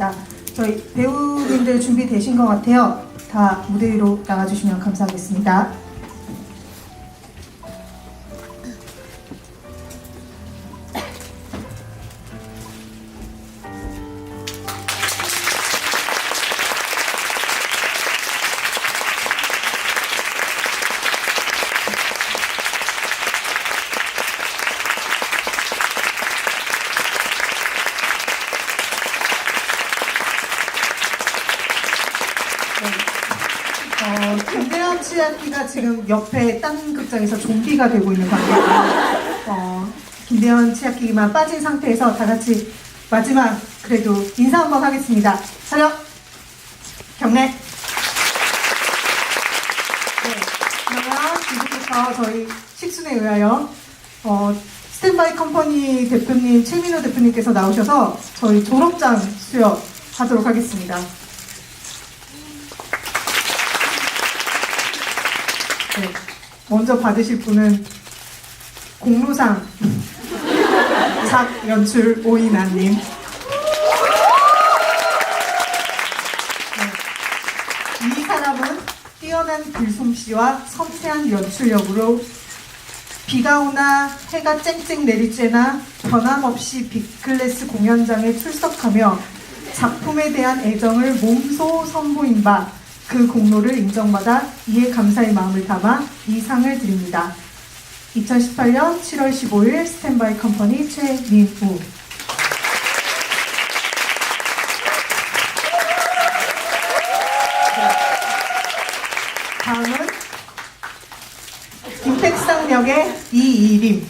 하겠습니다. 저희 배우님들 준비되신 것 같아요. 다 무대 위로 나가주시면 감사하겠습니다. 지금 옆에 딴 극장에서 좀비가 되고 있는 관계입니다. 어, 김대현 치아키만 빠진 상태에서 다 같이 마지막 그래도 인사 한번 하겠습니다. 차렷! 경례! 네, 그러면 지금부터 저희 식순에 의하여 어, 스탠바이 컴퍼니 대표님 최민호 대표님께서 나오셔서 저희 졸업장 수여하도록 하겠습니다. 네, 먼저 받으실 분은 공로상 작 연출 오이나님. 네, 이 사람은 뛰어난 글솜씨와 섬세한 연출력으로 비가 오나 해가 쨍쨍 내릴 때나 변함없이 빅클래스 공연장에 출석하며 작품에 대한 애정을 몸소 선보인 바 그 공로를 인정받아 이에 감사의 마음을 담아 이 상을 드립니다. 2018년 7월 15일 스탠바이 컴퍼니 최민우 다음은 김택상 역의 이이림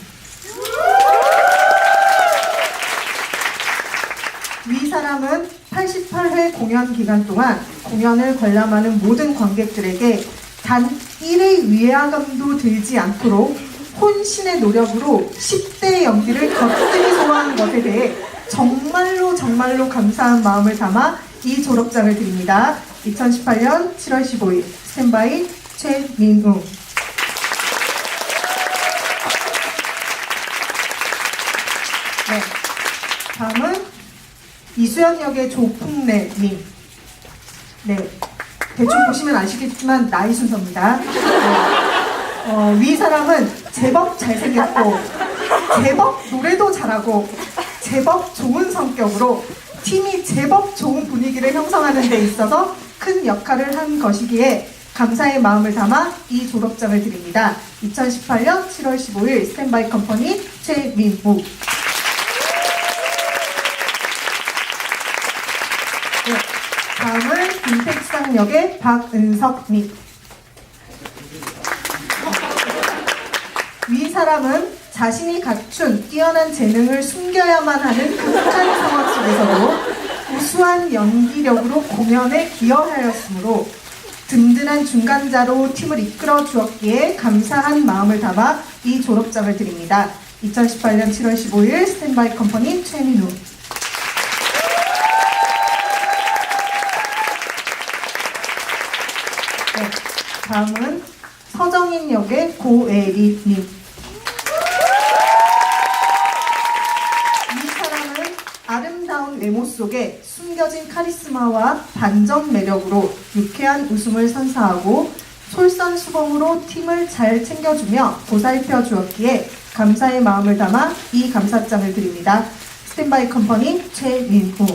위 사람은 88회 공연 기간 동안 공연을 관람하는 모든 관객들에게 단 1의 위화감도 들지 않도록 혼신의 노력으로 10대의 연기를 거뜬히 소화하는 것에 대해 정말로 정말로 감사한 마음을 담아 이 졸업장을 드립니다. 2018년 7월 15일 스탠바이 최민우 네. 다음은 이수연 역의 조풍래님. 네. 대충 보시면 아시겠지만 나이 순서입니다. 네. 어, 위 사람은 제법 잘생겼고, 제법 노래도 잘하고, 제법 좋은 성격으로 팀이 제법 좋은 분위기를 형성하는 데 있어서 큰 역할을 한 것이기에 감사의 마음을 담아 이 졸업장을 드립니다. 2018년 7월 15일 스탠바이 컴퍼니 최민우. 네, 다음은 김택상역의 박은석님. 위 사람은 자신이 갖춘 뛰어난 재능을 숨겨야만 하는 극한 상황 속에서도 우수한 연기력으로 공연에 기여하였으므로 든든한 중간자로 팀을 이끌어 주었기에 감사한 마음을 담아 이 졸업장을 드립니다. 2018년 7월 15일 스탠바이 컴퍼니 최민우. 네, 다음은 서정인 역의 고애리님. 이 사람은 아름다운 외모 속에 숨겨진 카리스마와 반전 매력으로 유쾌한 웃음을 선사하고 솔선수범으로 팀을 잘 챙겨주며 보살펴 주었기에 감사의 마음을 담아 이 감사장을 드립니다. 스탠바이 컴퍼니 최민우.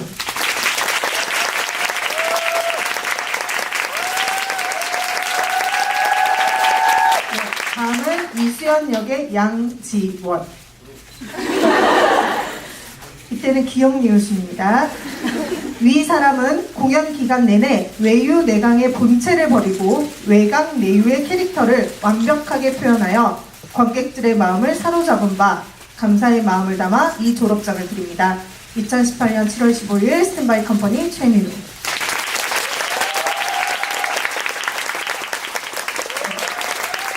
수연 역의 양지원. 이때는 기억 니웃입니다. 위 사람은 공연 기간 내내 외유 내강의 본체를 버리고 외강 내유의 캐릭터를 완벽하게 표현하여 관객들의 마음을 사로잡은 바 감사의 마음을 담아 이 졸업장을 드립니다. 2018년 7월 15일 스탠바이 컴퍼니 최민우.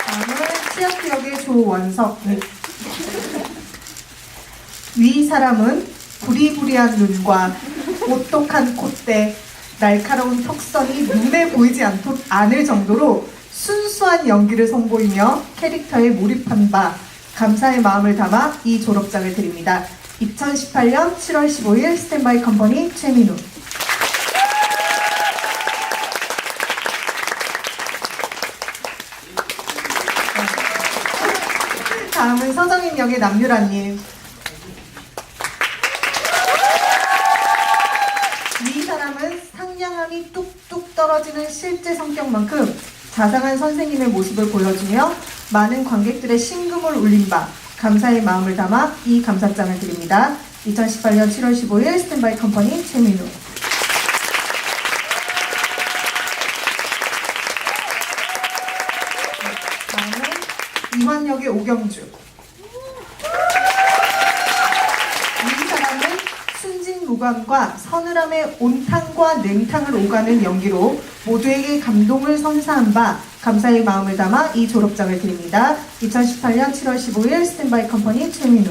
다음은 치아트 역의 조원석. 위 사람은 부리부리한 눈과 오똑한 콧대, 날카로운 턱선이 눈에 보이지 않도, 않을 정도로 순수한 연기를 선보이며 캐릭터에 몰입한 바 감사의 마음을 담아 이 졸업장을 드립니다. 2018년 7월 15일 스탠바이 컴퍼니 최민우. 역의 남유라님. 이 사람은 상냥함이 뚝뚝 떨어지는 실제 성격만큼 자상한 선생님의 모습을 보여주며 많은 관객들의 심금을 울린 바 감사의 마음을 담아 이 감사장을 드립니다. 2018년 7월 15일 스탠바이 컴퍼니 최민우. 다음은 오경주. 이 사람은 순진 무감과 서늘함의 온탕과 냉탕을 오가는 연기로 모두에게 감동을 선사한 바 감사의 마음을 담아 이 졸업장을 드립니다. 2018년 7월 15일 스탠바이 컴퍼니 최민우.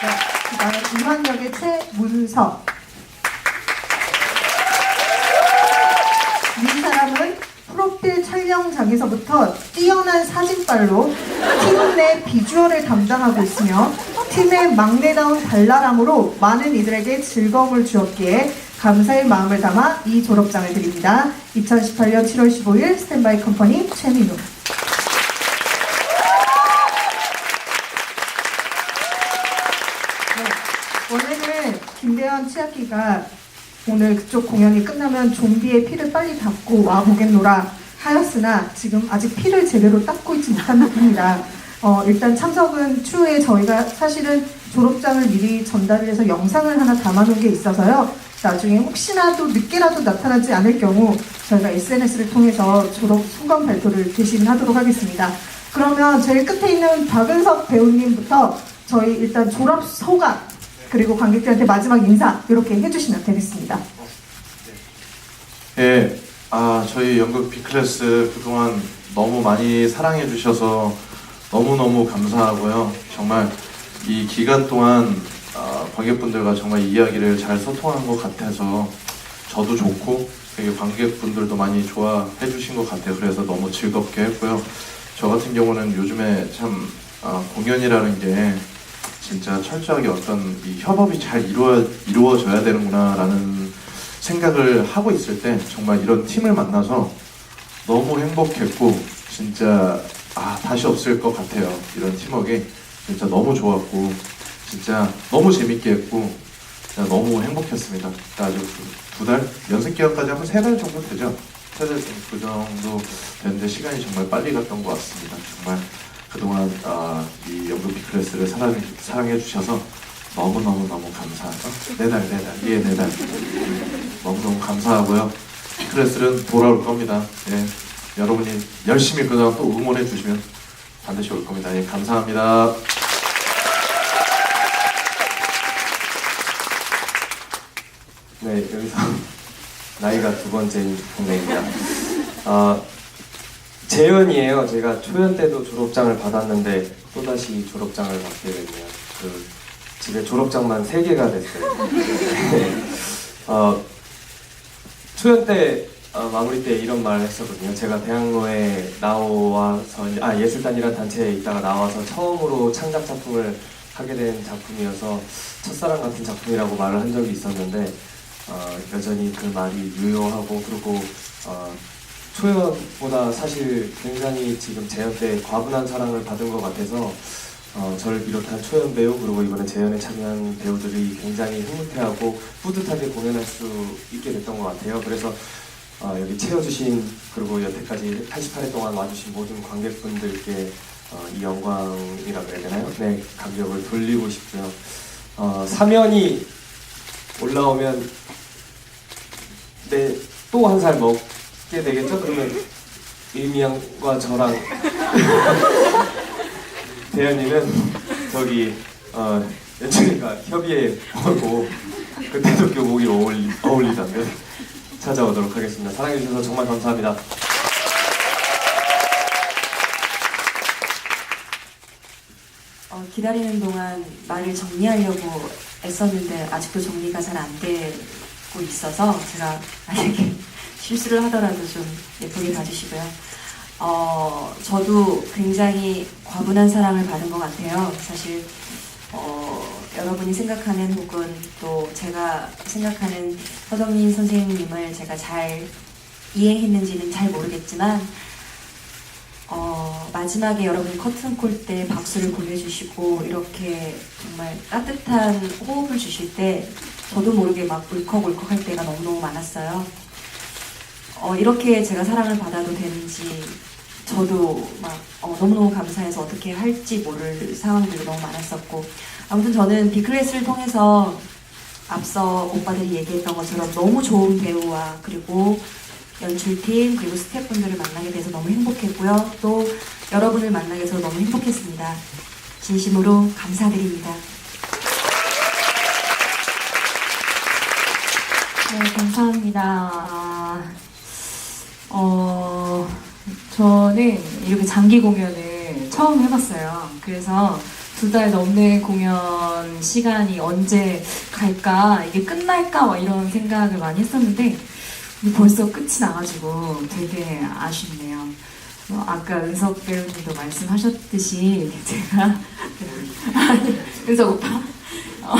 네, 그다음 이환역의 최문석. 이 사람은 프로필 촬영장에서부터 뛰어난 사진빨로 팀 내 비주얼을 담당하고 있으며 팀의 막내다운 발랄함으로 많은 이들에게 즐거움을 주었기에 감사의 마음을 담아 이 졸업장을 드립니다. 2018년 7월 15일 스탠바이 컴퍼니 최민우. 네, 원래는 김대현 치아키가 오늘 그쪽 공연이 끝나면 좀비의 피를 빨리 닦고 와 보겠노라 하였으나 지금 아직 피를 제대로 닦고 있지 못한 느낌입니다. 어, 일단 참석은 추후에 저희가 사실은 졸업장을 미리 전달을 해서 영상을 하나 담아놓은 게 있어서요. 나중에 혹시나도 늦게라도 나타나지 않을 경우 저희가 SNS를 통해서 졸업 소감 발표를 대신하도록 하겠습니다. 그러면 제일 끝에 있는 박은석 배우님부터 저희 일단 졸업 소감 그리고 관객들한테 마지막 인사 이렇게 해주시면 되겠습니다. 예, 아 저희 연극 B클래스 그동안 너무 많이 사랑해 주셔서 너무너무 감사하고요. 정말 이 기간 동안 아, 관객분들과 정말 이야기를 잘 소통한 것 같아서 저도 좋고 되게 관객분들도 많이 좋아해 주신 것 같아요. 그래서 너무 즐겁게 했고요. 저 같은 경우는 요즘에 참 아, 공연이라는 게 진짜 철저하게 어떤 이 협업이 잘 이루어, 이루어져야 되는구나라는 생각을 하고 있을 때 정말 이런 팀을 만나서 너무 행복했고 진짜 아 다시 없을 것 같아요. 이런 팀워크 진짜 너무 좋았고 진짜 너무 재밌게 했고 진짜 너무 행복했습니다. 아주 두달 연습 기간까지 하면 세 달 정도 되죠? 세 달 정도 그 정도 됐는데 시간이 정말 빨리 갔던 것 같습니다. 정말 그동안 아, 이 연극 비클래스를 사랑해, 사랑해 주셔서 너무너무너무 감사하죠. 네달 네달 예 네달 너무너무 감사하고요. 클래스는 돌아올 겁니다. 예. 여러분이 열심히 그동안 또 응원해 주시면 반드시 올 겁니다. 예, 감사합니다. 네, 여기서 나이가 두 번째인 동네입니다. 아, 재연이에요. 제가 초연 때도 졸업장을 받았는데 또다시 졸업장을 받게 됐네요. 그 집에 졸업장만 세 개가 됐어요. 네. 어, 초연 때 어, 마무리 때 이런 말을 했었거든요. 제가 대학로에 나와서 아 예술단이라는 단체에 있다가 나와서 처음으로 창작 작품을 하게 된 작품이어서 첫사랑 같은 작품이라고 말을 한 적이 있었는데 어, 여전히 그 말이 유효하고 그리고 어, 초연보다 사실 굉장히 지금 재연 때 과분한 사랑을 받은 것 같아서 어, 저를 비롯한 초연 배우 그리고 이번에 재연에 참여한 배우들이 굉장히 흐뭇해하고 뿌듯하게 공연할 수 있게 됐던 것 같아요. 그래서 어, 여기 채워주신 그리고 여태까지 88회 동안 와주신 모든 관객분들께 어, 이 영광이라고 해야 되나요? 네, 감격을 돌리고 싶고요. 어, 사면이 올라오면 네, 또 한 살 먹게 되겠죠? 그러면 일미양과 저랑 대현이는 저기 어, 연준이가 협의회 보고 그때도 교복이 어울리, 어울리다면 찾아오도록 하겠습니다. 사랑해주셔서 정말 감사합니다. 어, 기다리는 동안 말을 정리하려고 애썼는데 아직도 정리가 잘 안 되고 있어서 제가 만약에 실수를 하더라도 좀 예쁘게 봐주시고요. 어, 저도 굉장히 과분한 사랑을 받은 것 같아요. 사실 어, 여러분이 생각하는 혹은 또 제가 생각하는 서정민 선생님을 제가 잘 이해했는지는 잘 모르겠지만 어, 마지막에 여러분 커튼콜 때 박수를 보내주시고 이렇게 정말 따뜻한 호흡을 주실 때 저도 모르게 막 울컥울컥 할 때가 너무너무 많았어요. 어, 이렇게 제가 사랑을 받아도 되는지 저도 막 어, 너무너무 감사해서 어떻게 할지 모를 상황들이 너무 많았었고 아무튼 저는 비클래스를 통해서 앞서 오빠들이 얘기했던 것처럼 너무 좋은 배우와 그리고 연출팀 그리고 스태프분들을 만나게 돼서 너무 행복했고요. 또 여러분을 만나게 돼서 너무 행복했습니다. 진심으로 감사드립니다. 네, 감사합니다. 아, 어, 저는 이렇게 장기 공연을 처음 해봤어요. 그래서 두 달 넘는 공연 시간이 언제 갈까, 이게 끝날까, 막 이런 생각을 많이 했었는데, 벌써 끝이 나가지고 되게 아쉽네요. 어, 아까 은석 배우님도 말씀하셨듯이 제가 은석 오빠 어,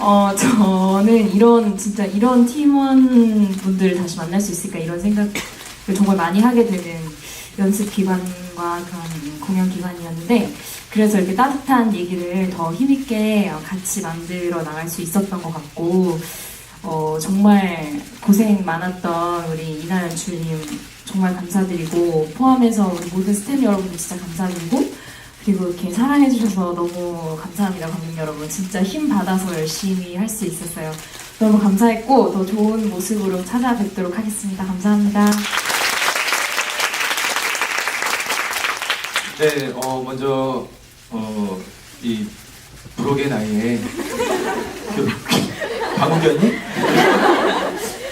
어, 저는 이런, 진짜 이런 팀원 분들을 다시 만날 수 있을까 이런 생각을 정말 많이 하게 되는 연습 기간과 그런 공연 기간이었는데, 그래서 이렇게 따뜻한 얘기를 더 힘있게 어, 같이 만들어 나갈 수 있었던 것 같고, 어, 정말 고생 많았던 우리 이나 연출님 정말 감사드리고, 포함해서 우리 모든 스태프 여러분 진짜 감사드리고, 그리고 이렇게 사랑해주셔서 너무 감사합니다, 관객 여러분. 진짜 힘 받아서 열심히 할 수 있었어요. 너무 감사했고, 더 좋은 모습으로 찾아뵙도록 하겠습니다. 감사합니다. 네, 어, 먼저, 어, 이, 부록의 나이에, 교, 방우견이?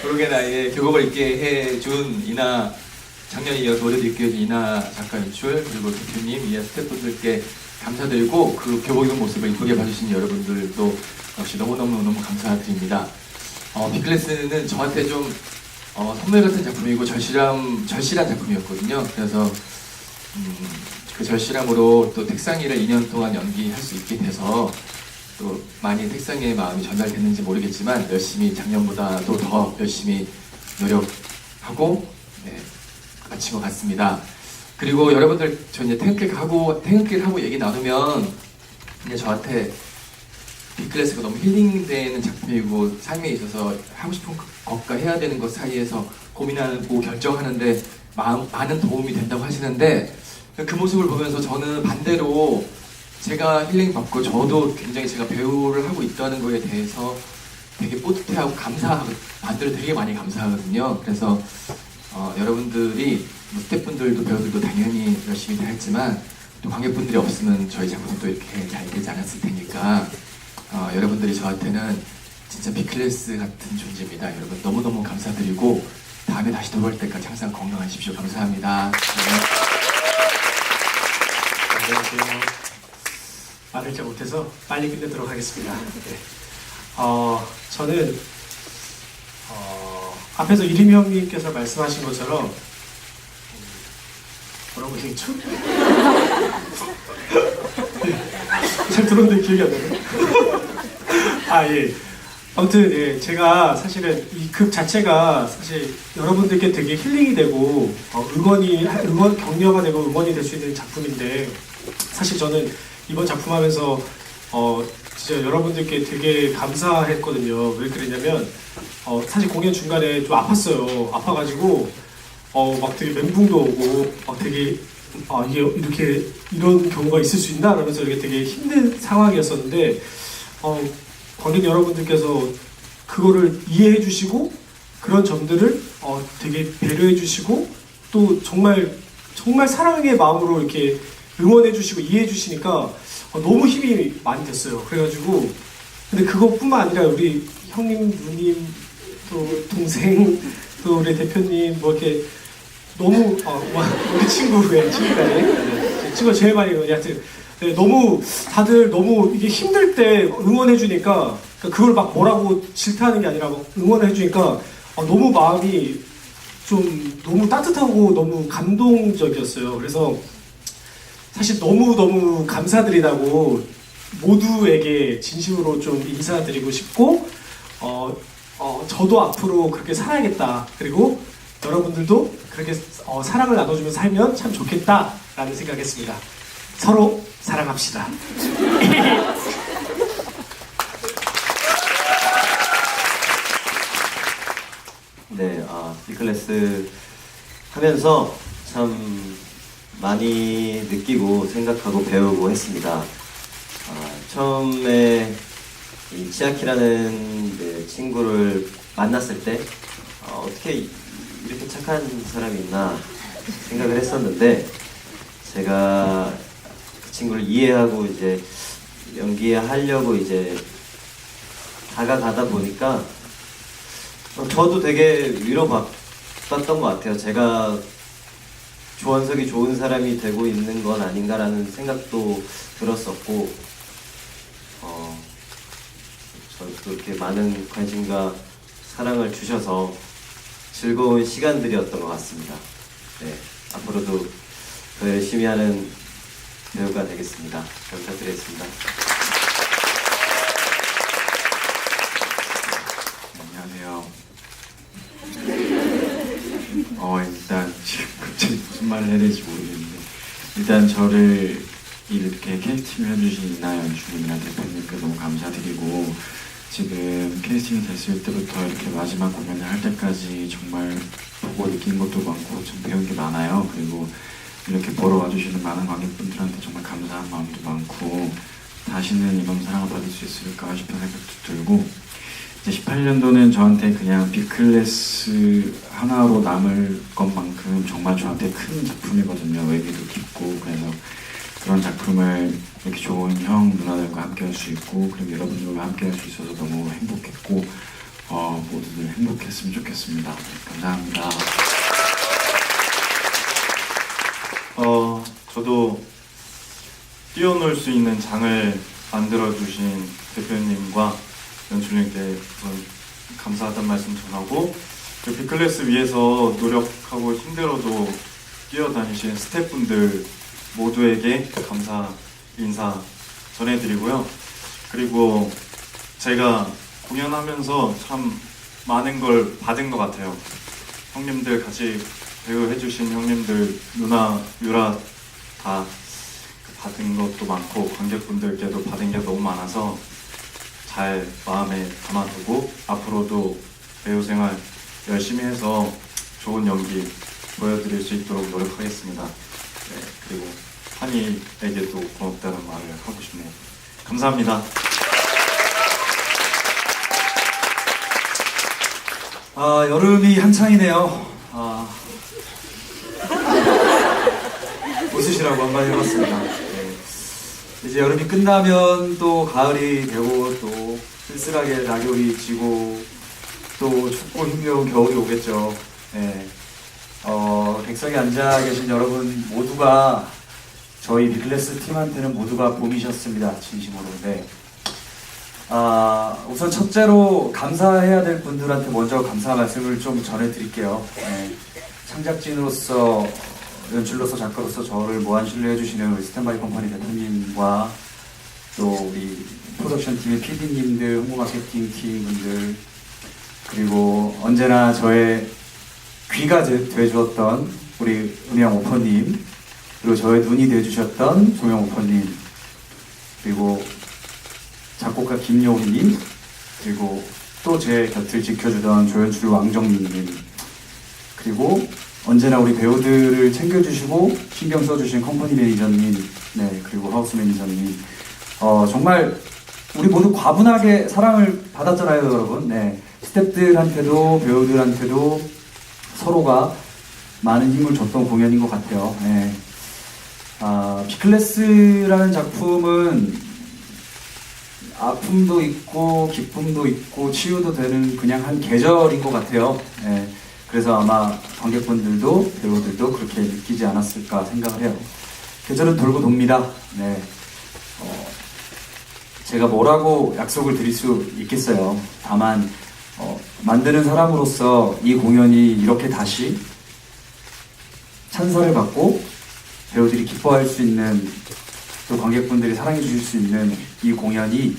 부록의 나이에 교복을 입게 해준 이나, 작년에 이어 노래도 입게 해준 이나 작가 연출, 그리고 대표님, 이하 스태프분들께 감사드리고, 그 교복 입은 모습을 이쁘게 봐주신 여러분들도 역시 너무너무너무 감사드립니다. 어, 빅클래스는 저한테 좀, 어, 선물 같은 작품이고, 절실한, 절실한 작품이었거든요. 그래서, 음, 그 절실함으로 또 택상이를 2년 동안 연기할 수 있게 돼서 또 많이 택상의 마음이 전달됐는지 모르겠지만 열심히 작년보다도 더 열심히 노력하고 네, 마친 것 같습니다. 그리고 여러분들 저 이제 퇴근길 하고 퇴근길 하고 얘기 나누면 이제 저한테 빅클래스가 너무 힐링되는 작품이고 삶에 있어서 하고 싶은 것과 해야 되는 것 사이에서 고민하고 결정하는데 마- 많은 도움이 된다고 하시는데 그 모습을 보면서 저는 반대로 제가 힐링 받고 저도 굉장히 제가 배우를 하고 있다는 거에 대해서 되게 뿌듯해하고 감사하고 반대로 되게 많이 감사하거든요. 그래서 어, 여러분들이 뭐 스태프분들도 배우들도 당연히 열심히 다 했지만 또 관객분들이 없으면 저희 작품이 또 이렇게 잘 되지 않았을 테니까 어, 여러분들이 저한테는 진짜 비클래스 같은 존재입니다. 여러분 너무너무 감사드리고 다음에 다시 돌아올 때까지 항상 건강하십시오. 감사합니다. 네. 잘 못해서 빨리 끝내도록 하겠습니다. 네. 어, 저는 어, 앞에서 이림이 형님께서 말씀하신 것처럼 음, 뭐라고 얘기했죠? 잘 들었는데 기억이 안 나네. 아 예. 아무튼 예, 제가 사실은 이 극 자체가 사실 여러분들께 되게 힐링이 되고 어, 응원이 응원 격려가 되고 응원이 될 수 있는 작품인데 사실 저는 이번 작품 하면서 어 진짜 여러분들께 되게 감사했거든요. 왜 그랬냐면 어 사실 공연 중간에 좀 아팠어요. 아파가지고 어 막 되게 멘붕도 오고 막 되게 아 이게 이렇게 이런 경우가 있을 수 있나 라면서 이렇게 되게 힘든 상황이었었는데 어 관객 여러분들께서 그거를 이해해 주시고 그런 점들을 어 되게 배려해 주시고 또 정말 정말 사랑의 마음으로 이렇게 응원해 주시고 이해해 주시니까 어, 너무 힘이 많이 됐어요. 그래가지고 근데 그것뿐만 아니라 우리 형님, 누님, 또 동생, 또 우리 대표님 뭐 이렇게 너무 어, 와, 우리 친구의 친구가 네, 친구 가 제일 많이 하여튼 네, 너무 다들 너무 이게 힘들 때 응원해 주니까 그걸 막 뭐라고 질타하는 게 아니라 막 응원해 주니까 어, 너무 마음이 좀 너무 따뜻하고 너무 감동적이었어요. 그래서 사실 너무너무 감사드리다고 모두에게 진심으로 좀 인사드리고 싶고 어, 어, 저도 앞으로 그렇게 살아야겠다. 그리고 여러분들도 그렇게 어, 사랑을 나눠주면서 살면 참 좋겠다라는 생각했습니다. 서로 사랑합시다. 네, 아, B클래스 하면서 참 많이 느끼고 생각하고 배우고 했습니다. 아, 처음에 이 치아키라는 네, 친구를 만났을 때 어, 어떻게 이렇게 착한 사람이 있나 생각을 했었는데 제가 그 친구를 이해하고 이제 연기하려고 이제 다가가다 보니까 어, 저도 되게 위로받았던 것 같아요. 제가 조원석이 좋은 사람이 되고 있는 건 아닌가라는 생각도 들었었고, 어, 저도 이렇게 많은 관심과 사랑을 주셔서 즐거운 시간들이었던 것 같습니다. 네, 앞으로도 더 열심히 하는 배우가 되겠습니다. 잘 부탁드리겠습니다. 안녕하세요. 어 일단 지금 말을 해야 될지 모르겠는데 일단 저를 이렇게 캐스팅을 해주신 이나연 주님이나 대표님께 너무 감사드리고 지금 캐스팅이 됐을 때부터 이렇게 마지막 공연을 할 때까지 정말 보고 느낀 것도 많고 좀 배운 게 많아요. 그리고 이렇게 보러 와주시는 많은 관객분들한테 정말 감사한 마음도 많고 다시는 이런 사랑을 받을 수 있을까 싶은 생각도 들고 18년도는 저한테 그냥 B클래스 하나로 남을 것만큼 정말 저한테 큰 작품이거든요. 의미도 깊고 그래서 그런 작품을 이렇게 좋은 형 누나들과 함께 할 수 있고 그리고 여러분들과 함께 할 수 있어서 너무 행복했고 어, 모두들 행복했으면 좋겠습니다. 감사합니다. 어, 저도 뛰어놀 수 있는 장을 만들어 주신 대표님과 우선 감사하다는 말씀 전하고 그 B클래스 위해서 노력하고 힘들어도 뛰어다니신 스태프분들 모두에게 감사 인사 전해드리고요. 그리고 제가 공연하면서 참 많은 걸 받은 것 같아요. 형님들 같이 배우 해주신 형님들 누나 유라 다 받은 것도 많고 관객분들께도 받은 게 너무 많아서 잘 마음에 담아두고 앞으로도 배우 생활 열심히 해서 좋은 연기 보여드릴 수 있도록 노력하겠습니다. 네, 그리고 한이에게도 고맙다는 말을 하고 싶네요. 감사합니다. 아, 여름이 한창이네요. 아, 웃으시라고 한마디 해봤습니다. 네. 이제 여름이 끝나면 또 가을이 되고 또 쓸쓸하게 낙엽이 지고 또 춥고 힘겨운 겨울이 오겠죠. 네. 어, 객석에 앉아 계신 여러분 모두가 저희 비클래스 팀한테는 모두가 봄이셨습니다. 진심으로. 네. 아, 우선 첫째로 감사해야 될 분들한테 먼저 감사 말씀을 좀 전해드릴게요. 네. 창작진으로서, 연출로서, 작가로서 저를 무한 신뢰해주시는 스탠바이 컴퍼니 대표님과 또 우리 프로덕션 팀의 PD님들, 홍보 마케팅 팀 분들, 그리고 언제나 저의 귀가 되- 되주었던 우리 은영 오퍼님, 그리고 저의 눈이 되주셨던 조영 오퍼님, 그리고 작곡가 김여우님 그리고 또 제 곁을 지켜주던 조연출 왕정민님 그리고 언제나 우리 배우들을 챙겨주시고 신경 써주신 컴퍼니 매니저님 네 그리고 하우스 매니저님. 어 정말 우리 모두 과분하게 사랑을 받았잖아요 여러분 네 스태프들한테도 배우들한테도 서로가 많은 힘을 줬던 공연인 것 같아요 네. 아, 비클래스라는 작품은 아픔도 있고 기쁨도 있고 치유도 되는 그냥 한 계절인 것 같아요. 예, 그래서 아마 관객분들도 배우들도 그렇게 느끼지 않았을까 생각을 해요. 계절은 돌고 돕니다. 네. 제가 뭐라고 약속을 드릴 수 있겠어요. 다만 어, 만드는 사람으로서 이 공연이 이렇게 다시 찬사를 받고 배우들이 기뻐할 수 있는 또 관객분들이 사랑해 주실 수 있는 이 공연이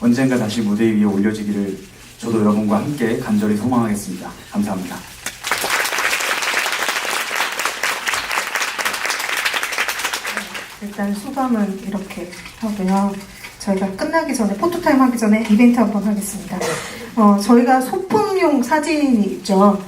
언젠가 다시 무대 위에 올려지기를 저도 여러분과 함께 간절히 소망하겠습니다. 감사합니다. 일단 소감은 이렇게 하고요. 저희가 끝나기 전에 포토타임 하기 전에 이벤트 한번 하겠습니다. 어, 저희가 소품용 사진이 있죠.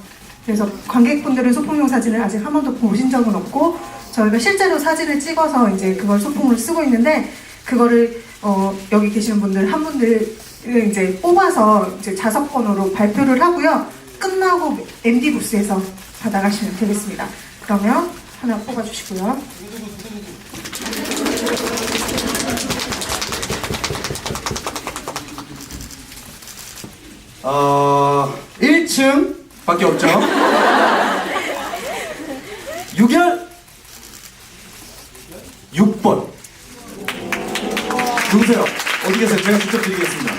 그래서 관객분들은 소품용 사진을 아직 한 번도 보신 적은 없고 저희가 실제로 사진을 찍어서 이제 그걸 소품으로 쓰고 있는데 그거를 어, 여기 계시는 분들 한 분들을 이제 뽑아서 이제 자석 번호로 발표를 하고요. 끝나고 MD 부스에서 받아가시면 되겠습니다. 그러면 하나 뽑아주시고요. 어, 1층 밖에 없죠. 6열 6번. 누구세요? 어디 계세요? 제가 직접 드리겠습니다.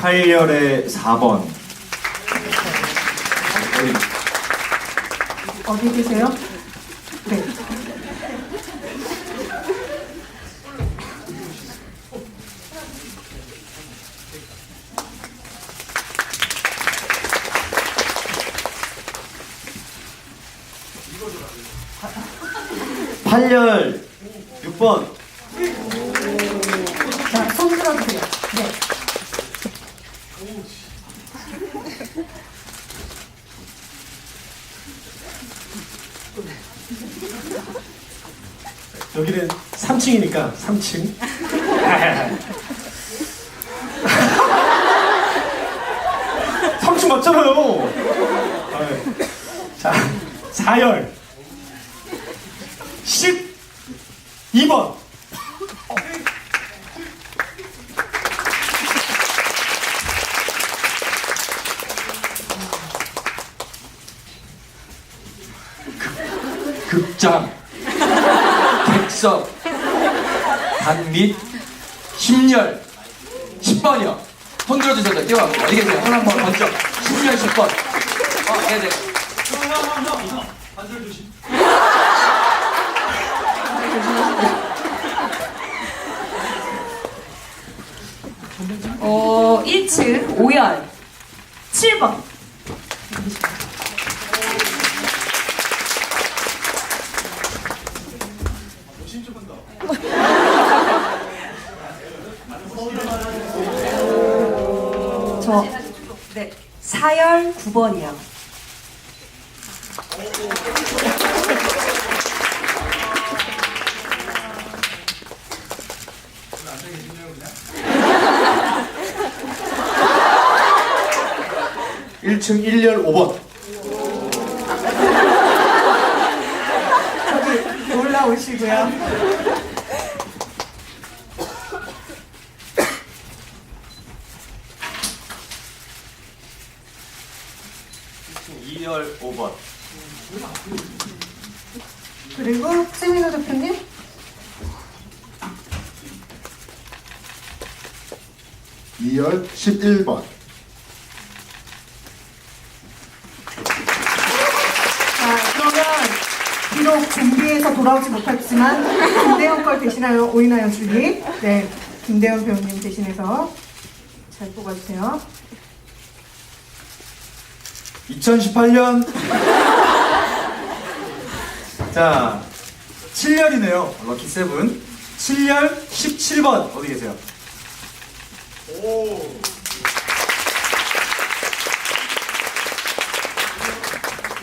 8열의 4번. 어디 계세요? 네. 팔열 3층이니까 3층. 삼층 맞잖아요. 아유. 자, 4열 12번. 극장, 객석, 단및, 심열, 10번이요. 손 들어주셔서 뛰어가고 계세요? 하나 한번 먼저. 심열 10번. 어, 네네. 어, 1층 5열 7번. 9번이요. 일층 1열 5번. 저기 올라오시고요. 이열 5번 그리고 세미노 대표님. 이열 11번 자, 그러면 비록 준비해서 돌아오지 못했지만 김대현 걸 대신하여 오인하여 주기. 네, 김대현 배우님 대신해서 잘 뽑아주세요. 2018년 자 7열이네요. 럭키 세븐. 7열 17번. 어디 계세요? 오!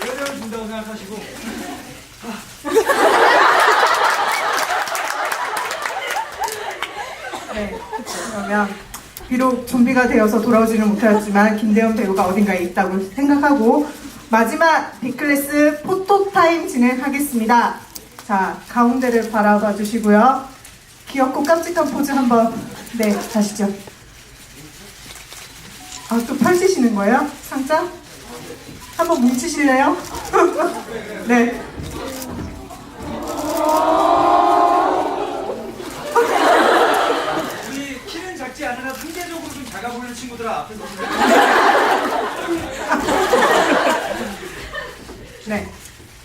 열을 준다고 생각하시고. 네, 그러면 비록 좀비가 되어서 돌아오지는 못하였지만 김대현 배우가 어딘가에 있다고 생각하고 마지막 B클래스 포토타임 진행하겠습니다. 자, 가운데를 바라봐 주시고요. 귀엽고 깜찍한 포즈 한번 네, 가시죠. 아, 또 펼치시는 거예요? 상자? 한번 뭉치실래요? 네. 우리 키는 작지 않으나 상대적으로 좀 작아 보이는 친구들 앞에서 네.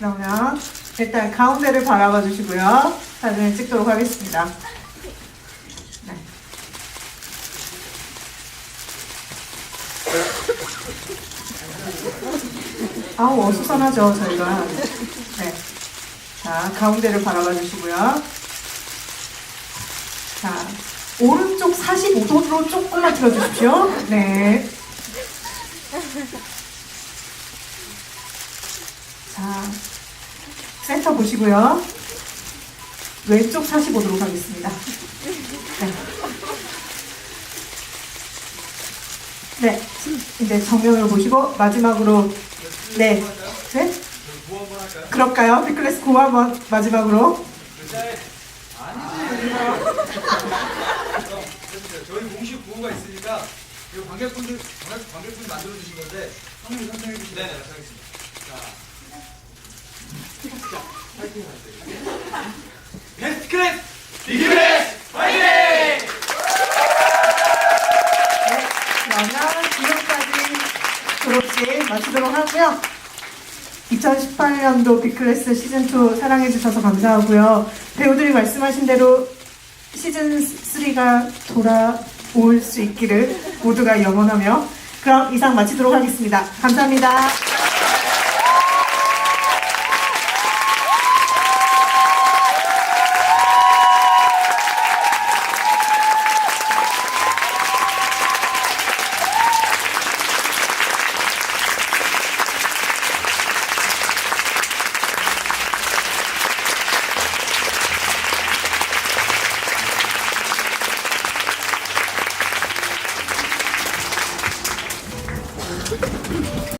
그러면 일단 가운데를 바라봐 주시고요. 사진을 찍도록 하겠습니다. 네. 아우, 어수선하죠, 저희가. 네. 자, 가운데를 바라봐 주시고요. 자, 오른쪽 45도로 조금만 틀어주십시오. 네. 자, 센터 보시고요. 왼쪽 45도로 가겠습니다. 네. 네, 이제 정면으로 보시고 마지막으로 네, 네, 그럴까요? 비클래스 구호 한번 마지막으로. 저희 공식 구호가 있으니까 이 관객분들 관객- 관객분이 만들어 주신 건데 형님 선정해 주시면 네, 알겠습니다. 베스트 클래스 비클래스 파이팅! 네, 그러면 지금까지 졸업식 마치도록 하고요. 2018년도 비클래스 시즌2 사랑해주셔서 감사하고요. 배우들이 말씀하신 대로 시즌3가 돌아올 수 있기를 모두가 영원하며 그럼 이상 마치도록 하겠습니다. 감사합니다.